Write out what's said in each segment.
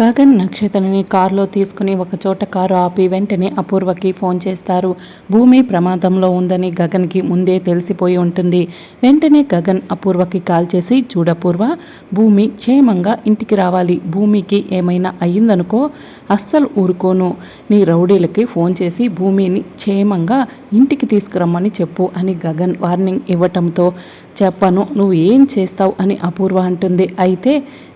గగన్ నక్షత్రని కారులో తీసుకుని ఒకచోట కారు ఆపి వెంటనే అపూర్వకి ఫోన్ చేస్తారు. భూమి ప్రమాదంలో ఉందని గగన్కి ముందే తెలిసిపోయి ఉంటుంది. వెంటనే గగన్ అపూర్వకి కాల్ చేసి చూడపూర్వ భూమి క్షేమంగా ఇంటికి రావాలి. భూమికి ఏమైనా అయ్యిందనుకో అస్సలు ఊరుకోను. నీ రౌడీలకి ఫోన్ చేసి భూమిని క్షేమంగా ఇంటికి తీసుకురమ్మని చెప్పు అని గగన్ వార్నింగ్ ఇవ్వటంతో చెప్పను నువ్వు ఏం చేస్తావు? అని అపూర్వ అంటుంది. అయితే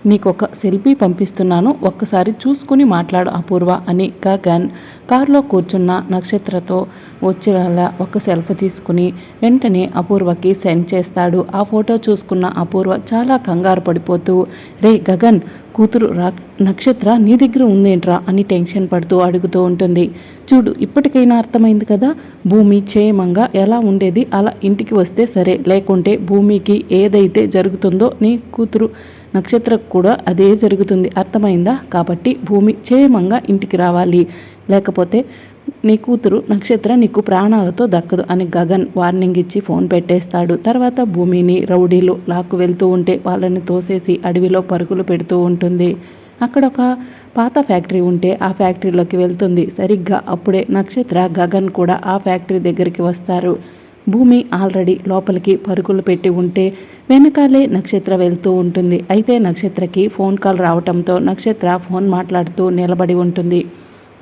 నీకు ఒక సెల్ఫీ పంపిస్తున్నాను. ఒక్కసారి చూసుకుని మాట్లాడు అపూర్వ అని గగన్ కారులో కూర్చున్న నక్షత్రతో వచ్చేలా ఒక సెల్ఫీ తీసుకుని వెంటనే అపూర్వకి సెండ్ చేస్తాడు. ఆ ఫోటో చూసుకున్న అపూర్వ చాలా కంగారు పడిపోతూ రే గగన్ కూతురు రా నక్షత్ర నీ దగ్గర ఉందేంట్రా? అని టెన్షన్ పడుతూ అడుగుతూ ఉంటుంది. చూడు ఇప్పటికైనా అర్థమైంది కదా భూమి క్షేమంగా ఎలా ఉండేది? అలా ఇంటికి వస్తే సరే లేకుంటే భూమికి ఏదైతే జరుగుతుందో నీ కూతురు నక్షత్రకు కూడా అదే జరుగుతుంది. అర్థమైందా? కాబట్టి భూమి క్షేమంగా ఇంటికి రావాలి. లేకపోతే నీ కూతురు నక్షత్ర నీకు ప్రాణాలతో దక్కదు అని గగన్ వార్నింగ్ ఇచ్చి ఫోన్ పెట్టేస్తాడు. తర్వాత భూమిని రౌడీలు లాక్కు వెళ్తూ ఉంటే వాళ్ళని తోసేసి అడవిలో పరుగులు పెడుతూ ఉంటుంది. అక్కడ ఒక పాత ఫ్యాక్టరీ ఉంటే ఆ ఫ్యాక్టరీలోకి వెళ్తుంది. సరిగ్గా అప్పుడే నక్షత్ర గగన్ కూడా ఆ ఫ్యాక్టరీ దగ్గరికి వస్తారు. భూమి ఆల్రెడీ లోపలికి పరుగులు పెట్టి ఉంటే వెనకాలే నక్షత్ర వెళ్తూ ఉంటుంది. అయితే నక్షత్రకి ఫోన్ కాల్ రావటంతో నక్షత్ర ఫోన్ మాట్లాడుతూ నిలబడి ఉంటుంది.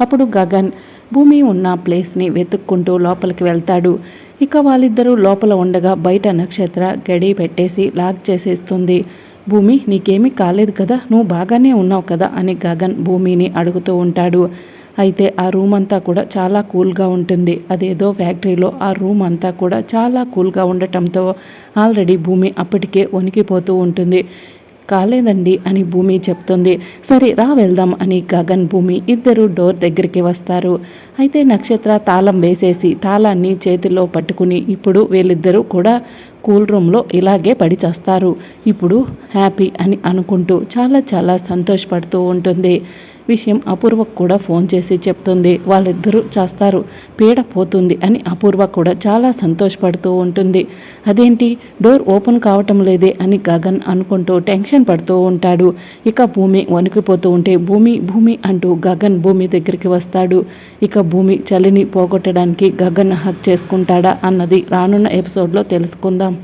అప్పుడు గగన్ భూమి ఉన్న ప్లేస్ని వెతుక్కుంటూ లోపలికి వెళ్తాడు. ఇక వాళ్ళిద్దరూ లోపల ఉండగా బయట నక్షత్ర గడి పెట్టేసి లాక్ చేసేస్తుంది. భూమి నీకేమీ కాలేదు కదా? నువ్వు బాగానే ఉన్నావు కదా? అని గగన్ భూమిని అడుగుతూ ఉంటాడు. అయితే ఆ రూమ్ అంతా కూడా చాలా కూల్గా ఉంటుంది. అదేదో ఫ్యాక్టరీలో ఆ రూమ్ అంతా కూడా చాలా కూల్గా ఉండటంతో ఆల్రెడీ భూమి అప్పటికే వణికిపోతూ ఉంటుంది. కాలేదండి అని భూమి చెప్తుంది. సరే రా వెళ్దాం అని గగన్ భూమి ఇద్దరు డోర్ దగ్గరికి వస్తారు. అయితే నక్షత్ర తాళం వేసేసి తాళాన్ని చేతిలో పట్టుకుని ఇప్పుడు వీళ్ళిద్దరూ కూడా కూల్ రూమ్లో ఇలాగే పడిచేస్తారు ఇప్పుడు హ్యాపీ అని అనుకుంటూ చాలా చాలా సంతోషపడుతూ ఉంటుంది. విషయం అపూర్వకు కూడా ఫోన్ చేసి చెప్తుంది. వాళ్ళిద్దరూ చేస్తారు. పీడ పోతుంది అని అపూర్వ కూడా చాలా సంతోషపడుతూ ఉంటుంది. అదేంటి? డోర్ ఓపెన్ కావటం లేదే అని గగన్ అనుకుంటూ టెన్షన్ పడుతూ ఉంటాడు. ఇక భూమి వణికిపోతూ ఉంటే భూమి భూమి అంటూ గగన్ భూమి దగ్గరికి వస్తాడు. ఇక భూమి చలిని పోగొట్టడానికి గగన్ హక్ చేసుకుంటాడా అన్నది రానున్న ఎపిసోడ్లో తెలుసుకుందాం.